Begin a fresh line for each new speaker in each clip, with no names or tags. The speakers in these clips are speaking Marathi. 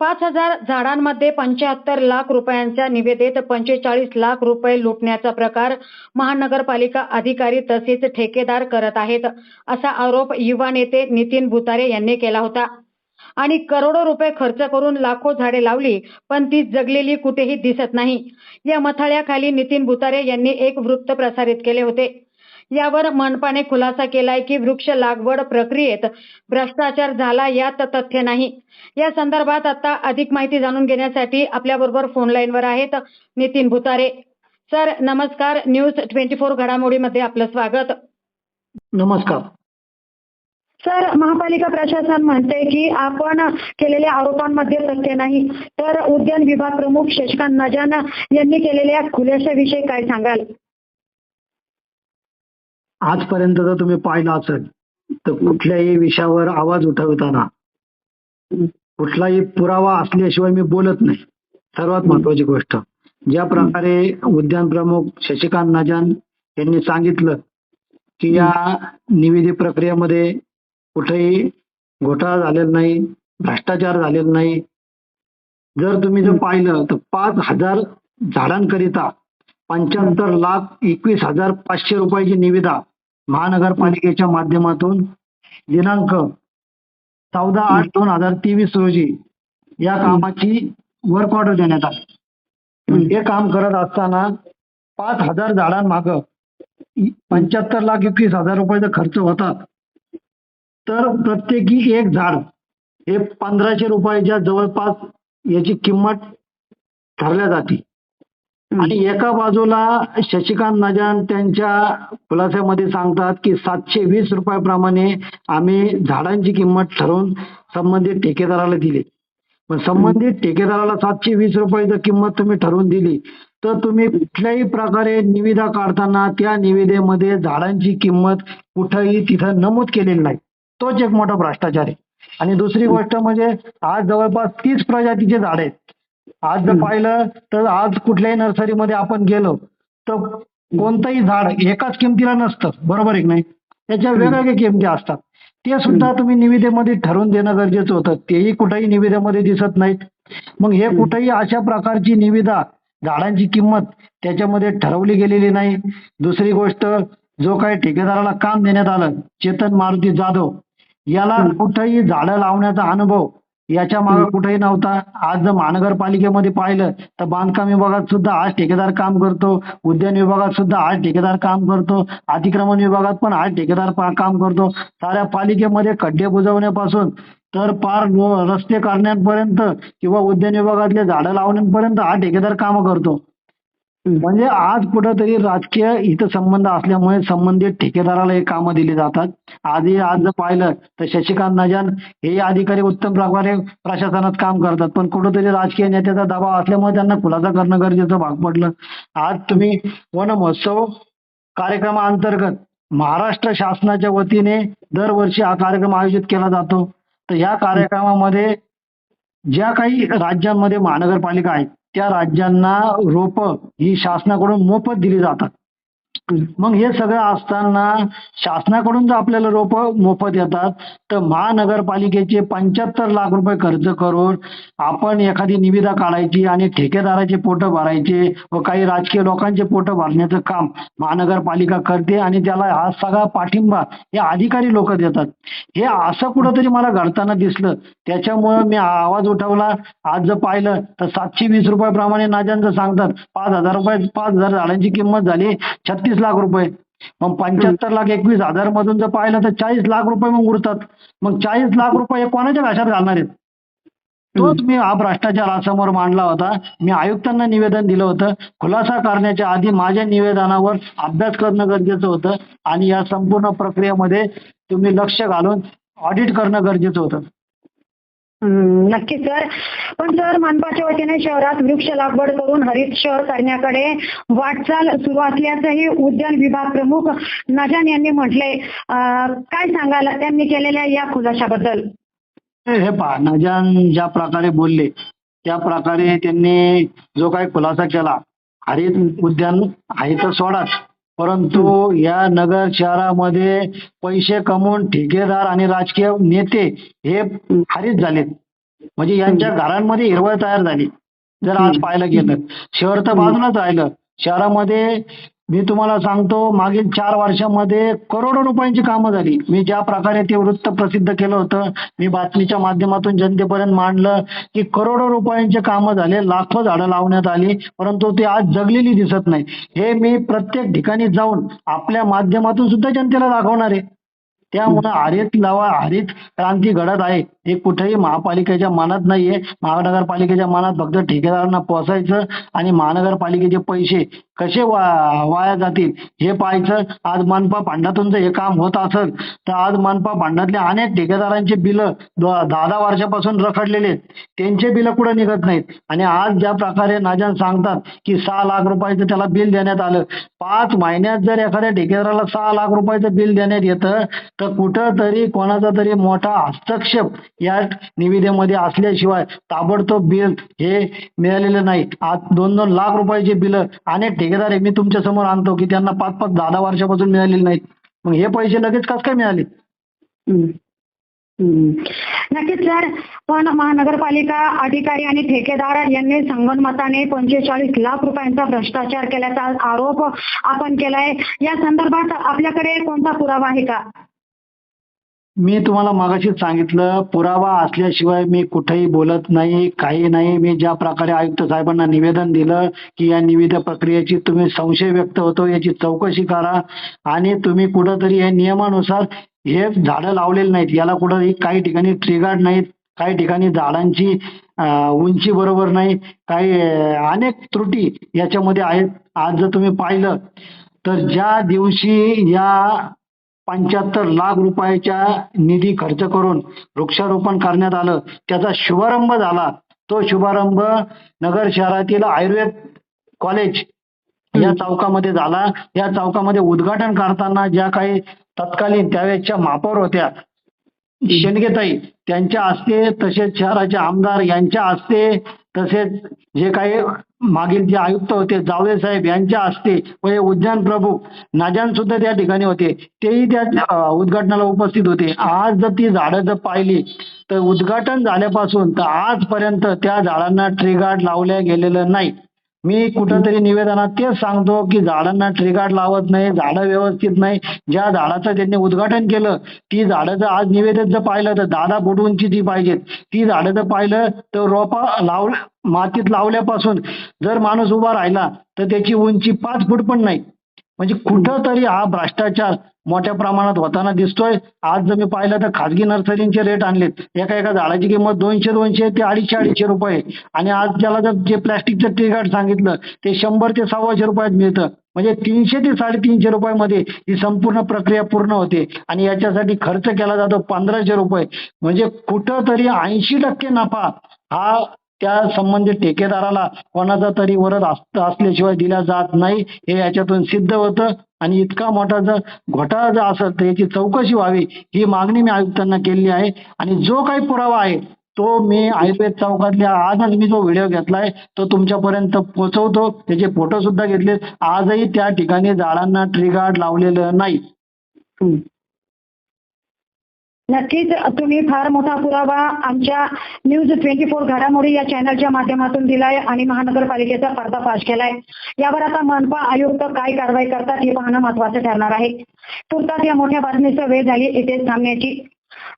पाच हजार झाडांमध्ये पंच्याहत्तर लाख रुपयांच्या निवेदेत पंचेचाळीस लाख रुपये लुटण्याचा प्रकार महानगरपालिका अधिकारी तसेच ठेकेदार करत आहेत असा आरोप युवा नेते नितीन भुतारे यांनी केला होता. आणि करोडो रुपये खर्च करून लाखो झाडे लावली पण ती जगलेली कुठेही दिसत नाही. या मथाळ्याखाली नितीन भुतारे यांनी एक वृत्त प्रसारित केले होते. यावर मनपाने खुलासा केलाय की वृक्ष लागवड प्रक्रियेत भ्रष्टाचार झाला यात तथ्य नाही. या संदर्भात आता अधिक माहिती जाणून घेण्यासाठी आपल्या बरोबर फोन लाईन वर आहेत नितीन भुतारे. सर नमस्कार. न्यूज ट्वेंटी फोर घडामोडीमध्ये आपलं स्वागत.
नमस्कार.
सर महापालिका प्रशासन म्हणते की आपण केलेल्या आरोपांमध्ये तथ्य नाही. तर उद्यान विभाग प्रमुख शशिकांत नजान यांनी केलेल्या खुलाशाविषयी काय सांगाल?
आजपर्यंत जर तुम्ही पाहिलं असेल तर कुठल्याही विषयावर आवाज उठवताना कुठलाही पुरावा असल्याशिवाय मी बोलत नाही. सर्वात महत्वाची गोष्ट ज्या प्रकारे उद्यान प्रमुख शशिकांत नजान यांनी सांगितलं की या निविदी प्रक्रियेमध्ये कुठेही घोटाळा झालेला नाही भ्रष्टाचार झालेला नाही. जर तुम्ही जर पाहिलं तर पाच हजार झाडांकरिता पंच्याहत्तर लाख एकवीस हजार पाचशे रुपयाची निविदा महानगरपालिकेच्या माध्यमातून दिनांक चौदा आठ दोन हजार तेवीस रोजी या कामाची वर्क ऑर्डर देण्यात आली. हे काम करत असताना पाच हजार झाडांमाग पंच्याहत्तर लाख एकवीस हजार रुपयाचा खर्च होता. तर प्रत्येकी एक झाड हे पंधराशे रुपयाच्या जवळपास याची किंमत ठरल्या जाते. आणि एका बाजूला शशिकांत नजान त्यांच्या खुलास्यामध्ये सांगतात की सातशे वीस रुपयाप्रमाणे आम्ही झाडांची किंमत ठरवून संबंधित ठेकेदाराला दिली. पण संबंधित ठेकेदाराला सातशे वीस रुपयाची किंमत तुम्ही ठरवून दिली तर तुम्ही कुठल्याही प्रकारे निविदा काढताना त्या निविदेमध्ये झाडांची किंमत कुठंही तिथं नमूद केलेली नाही. तोच एक मोठा भ्रष्टाचार आहे. आणि दुसरी गोष्ट म्हणजे आज जवळपास तीस प्रजातीचे झाड आहेत. आज जर पाहिलं तर आज कुठल्याही नर्सरीमध्ये आपण गेलो तर कोणतंही झाड एकाच किमतीला नसतं. बरोबर आहे की नाही? त्याच्या वेगवेगळ्या किमती असतात. ते सुद्धा तुम्ही निविदेमध्ये ठरवून देणं गरजेचं होतं. तेही कुठेही निविदेमध्ये दिसत नाहीत. मग हे कुठेही अशा प्रकारची निविदा झाडांची किंमत त्याच्यामध्ये ठरवली गेलेली नाही. दुसरी गोष्ट जो काही ठेकेदाराला काम देण्यात आलं चेतन मारुती जाधव याला कुठेही झाडं लावण्याचा अनुभव याच्या मागे कुठेही नव्हता. आज जर महानगरपालिकेमध्ये पाहिलं तर बांधकाम विभागात सुद्धा आज ठेकेदार काम करतो. उद्यान विभागात सुद्धा आज ठेकेदार काम करतो. अतिक्रमण विभागात पण आज ठेकेदार काम करतो. साऱ्या पालिकेमध्ये खड्डे बुजवण्यापासून तर पार रस्ते करण्यापर्यंत किंवा उद्यान विभागातले झाडं लावण्यापर्यंत हा ठेकेदार काम करतो. म्हणजे आज कुठंतरी राजकीय इथं संबंध असल्यामुळे संबंधित ठेकेदाराला हे कामं दिली जातात. आधी आज जर पाहिलं तर शशिकांत नजान हे अधिकारी उत्तम प्रकारे प्रशासनात काम करतात. पण कुठंतरी राजकीय नेत्याचा दबाव असल्यामुळे त्यांना खुलासा करणं गरजेचं भाग पडलं. आज तुम्ही वन महोत्सव कार्यक्रमाअंतर्गत महाराष्ट्र शासनाच्या वतीने दरवर्षी हा कार्यक्रम आयोजित केला जातो. तर या कार्यक्रमामध्ये ज्या काही राज्यांमध्ये महानगरपालिका आहेत त्या राज्यांना रोप ही शासनाकडून मोफत दिली जातात. मग हे सगळं असताना शासनाकडून जर आपल्याला रोप मोफत येतात तर महानगरपालिकेचे पंच्याहत्तर लाख रुपये खर्च करून आपण एखादी निविदा काढायची आणि ठेकेदाराचे पोट भरायचे व काही राजकीय लोकांचे पोट भरण्याचं काम महानगरपालिका करते आणि त्याला हा सगळा पाठिंबा हे अधिकारी लोक देतात. हे असं कुठंतरी मला घडताना दिसलं. त्याच्यामुळं मी आवाज उठवला. आज जर पाहिलं तर सातशे वीस रुपयाप्रमाणे नाजांचं सांगतात. पाच हजार रुपये पाच हजार झाडांची किंमत झाली. छत्तीस लाख रुपये. मग पंच्याहत्तर लाख एकवीस हजार मधून जर पाहिलं तर चाळीस लाख रुपये मग उरतात. मग चाळीस लाख रुपये कोणाच्या घाशात घालणार आहेत? तोच मी हा भ्रष्टाचार समोर मांडला होता. मी आयुक्तांना निवेदन दिलं होतं. खुलासा करण्याच्या आधी माझ्या निवेदनावर अभ्यास करणं गरजेचं होतं. आणि या संपूर्ण प्रक्रियेमध्ये तुम्ही लक्ष घालून ऑडिट करणं गरजेचं होतं.
नक्की सर. पण सर मनपाच्या वतीने शहरात वृक्ष लागवड करून हरित शहर करण्याकडे वाटचाल सुरू असल्याचंही उद्यान विभाग प्रमुख नजान यांनी म्हटले. काय सांगाल? त्यांनी केलेल्या या खुलाशाबद्दल.
हे हे पहा नजान ज्या प्रकारे बोलले त्या प्रकारे त्यांनी जो काही खुलासा केला हरित उद्यान आहे तर सोडाच. परंतु या नगर शहरामध्ये पैसे कमवून ठेकेदार आणि राजकीय नेते हे हरित झालेत. म्हणजे यांच्या घरांमध्ये हिरवळ तयार झाली. जर आज. पाहायला गेलं शहर तर बाजूलाच राहिलं. शहरामध्ये मी तुम्हाला सांगतो मागील चार वर्षामध्ये करोडो रुपयांची कामं झाली. मी ज्या प्रकारे ते वृत्त प्रसिद्ध केलं होतं मी बातमीच्या माध्यमातून जनतेपर्यंत मांडलं की करोडो रुपयांचे कामं झाले लाखो झाडं लावण्यात आली परंतु ती आज जगलेली दिसत नाही. हे मी प्रत्येक ठिकाणी जाऊन आपल्या माध्यमातून सुद्धा जनतेला दाखवणार आहे. त्यामुळे हरित लावा हरित क्रांती घडत आहे. हे कुठेही महापालिकेच्या मनात नाहीये. महानगरपालिकेच्या मनात फक्त ठेकेदारांना पोसायचं आणि महानगरपालिकेचे पैसे कसे वा वाया जातील हे पाहायचं. आज मनपा फंडातून जर हे काम होत असेल तर आज मनपा फंडातले अनेक ठेकेदारांचे बिलं दहा दहा वर्षापासून रखडलेले त्यांचे बिलं कुठं निघत नाहीत? आणि आज ज्या प्रकारे नाजन सांगतात की सहा लाख रुपयाचं त्याला बिल देण्यात आलं. पाच महिन्यात जर एखाद्या ठेकेदाराला सहा लाख रुपयाचं बिल देण्यात येतं तर कुठं तरी कोणाचा तरी मोठा हस्तक्षेप या निविदेमध्ये असल्याशिवाय ताबडतोब बिल हे मिळालेलं नाही. आज दोन दोन लाख रुपयाचे बिल अनेक ठेकेदार मी तुमच्यासमोर आणतो की त्यांना पाच पाच दहा दहा वर्षापासून मिळालेले नाहीत. मग हे पैसे लगेच कस काय मिळाले?
हम्म. नक्कीच सर. पण महानगरपालिका अधिकारी आणि ठेकेदार यांनी संगणमताने पंचेचाळीस लाख रुपयांचा भ्रष्टाचार केल्याचा आरोप आपण केलाय. या संदर्भात आपल्याकडे कोणता पुरावा आहे का?
मी तुम्हाला मागाशीच सांगितलं पुरावा असल्याशिवाय मी कुठेही बोलत नाही काही नाही. मी ज्या प्रकारे आयुक्त साहेबांना निवेदन दिलं की या निविदा प्रक्रियेची तुम्ही संशय व्यक्त होतो याची चौकशी करा. आणि तुम्ही कुठंतरी हे नियमानुसार हे झाडं लावलेली नाहीत. याला कुठंही काही ठिकाणी ट्रिगार्ड नाहीत. काही ठिकाणी झाडांची उंची बरोबर नाही. काही अनेक त्रुटी याच्यामध्ये आहेत. आज जर तुम्ही पाहिलं तर ज्या दिवशी या पंच्याहत्तर लाख रुपयाच्या निधी खर्च करून वृक्षारोपण करण्यात आलं. त्याचा शुभारंभ झाला. तो शुभारंभ नगर शहरातील आयुर्वेद कॉलेज या. चौकामध्ये झाला. या चौकामध्ये उद्घाटन करताना ज्या काही तत्कालीन त्यावेळेसच्या महापौर होत्या शेंडगेताई त्यांच्या हस्ते तसेच शहराचे आमदार यांच्या हस्ते तसेच जे काही मागील जे आयुक्त होते जावळे साहेब यांच्या हस्ते व हे उद्यान प्रमुख नाजान सुद्धा त्या ठिकाणी होते. तेही त्या उद्घाटनाला उपस्थित होते. आज जर ती झाडं जर पाहिली तर उद्घाटन झाल्यापासून तर आजपर्यंत त्या झाडांना ट्रीगार्ड लावल्या गेलेलं नाही. मी कुठंतरी निवेदनात तेच सांगतो की झाडांना ट्रिगार्ड लावत नाही झाडं व्यवस्थित नाही. ज्या झाडाचं त्यांनी उद्घाटन केलं ती झाडं जर आज निवेदन जर पाहिलं तर दहा दहा फूट उंचीची पाहिजेत ती झाडं जर पाहिलं तर रोपा लाव मातीत लावल्यापासून जर माणूस उभा राहिला तर त्याची उंची पाच फूट पण नाही. म्हणजे कुठंतरी हा भ्रष्टाचार मोठ्या प्रमाणात होताना दिसतोय. आज जर मी पाहिलं तर खाजगी नर्सरींचे रेट आणलेत. एका एका झाडाची किंमत दोनशे दोनशे ते अडीचशे अडीचशे रुपये आणि आज त्याला जर जे प्लॅस्टिकचं ट्रिगार्ड सांगितलं ते शंभर ते सव्वाशे रुपयात मिळतं. म्हणजे तीनशे ते साडेतीनशे रुपयामध्ये ही संपूर्ण प्रक्रिया पूर्ण होते. आणि याच्यासाठी खर्च केला जातो पंधराशे रुपये. म्हणजे कुठंतरी ऐंशी टक्के नफा हा त्या संबंधित ठेकेदाराला कोणाचा तरी वरद असल्याशिवाय दिला जात नाही. हे याच्यातून सिद्ध होतं. आणि इतका मोठा जर घोटाळा जर असेल तर याची चौकशी व्हावी ही मागणी मी आयुक्तांना केली आहे. आणि जो काही पुरावा आहे तो मी आयुर्वेद चौकातल्या आजच मी जो व्हिडिओ घेतलाय तो तुमच्यापर्यंत पोहोचवतो त्याचे फोटो सुद्धा घेतले आजही त्या ठिकाणी झाडांना ट्रिगार्ड लावलेलं नाही.
नक्कीच तुम्ही फार मोठा पुरावा आमच्या न्यूज ट्वेंटी फोर घडामोडी या चॅनलच्या माध्यमातून दिलाय आणि महानगरपालिकेचा पर्दाफाश केलाय. यावर आता मनपा आयुक्त काय कारवाई करतात हे पाहणं महत्वाचं ठरणार आहे. तुर्तास या मोठ्या बातमीचं वेळ झाली इथेच थांबण्याची.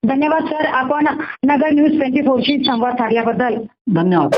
धन्यवाद सर. आपण नगर न्यूज ट्वेंटी फोरशी संवाद साधल्याबद्दल.
धन्यवाद.